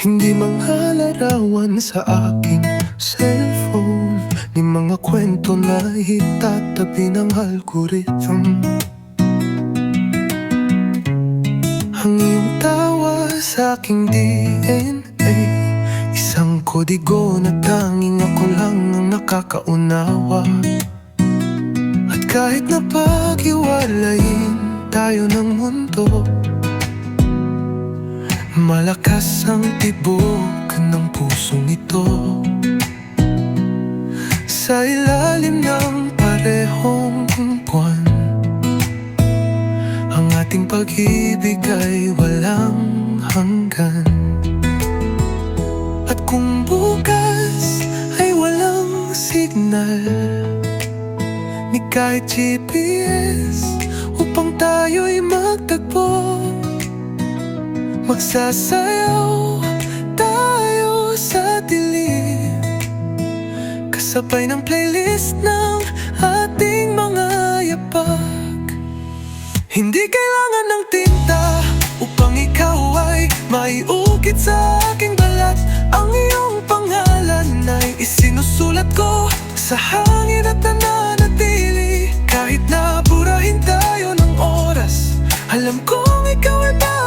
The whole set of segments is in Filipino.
Hindi mga larawan sa aking cellphone. Ni mga kwento na itatabi ng algorithm. Ang iyong tawa sa aking DNA Isang kodigo na tanging ako lang ang nakakaunawa. At kahit na pag-iwalayin tayo ng mundo Malakas ang tibok ng pusong ito. Sa ilalim ng parehong buwan Ang ating pag-ibig ay walang hanggan. At kung bukas ay walang signal Ni kahit GPS Upang tayo'y Magsasayaw tayo sa dilim. Kasabay ng playlist ng ating mga yapak. Hindi kailangan ng tinta upang ikaw ay maiukit sa aking balat. Ang iyong pangalan ay isinusulat ko sa hangin at nananatili Kahit na burahin tayo ng oras Alam kong ikaw ay babalik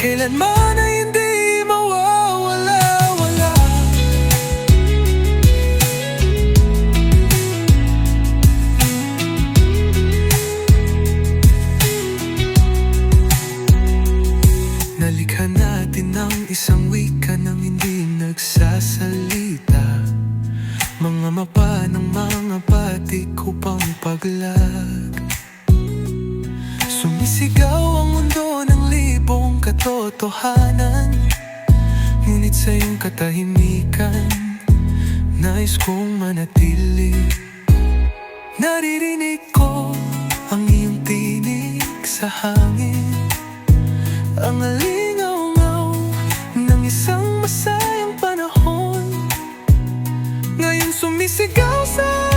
Kailanman ay hindi mawawala wala. Nalikha natin ng isang wika nang hindi nagsasalita Mga mapa ng mga batik upang paglag Sumisigaw katotohanan. Ngunit sa iyong katahimikan Nais kong manatili. Naririnig ko ang iyong tinig sa hangin. Ang alingaw-ngaw ng isang masayang panahon. Ngayon sumisigaw sa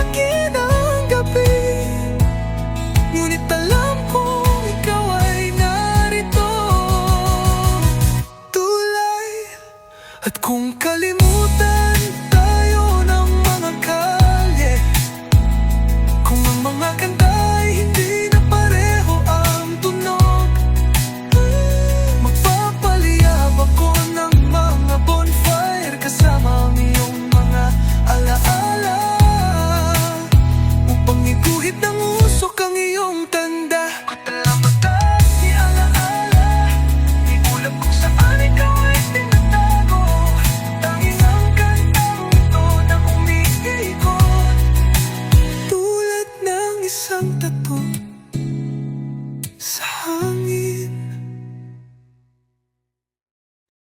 kalimutan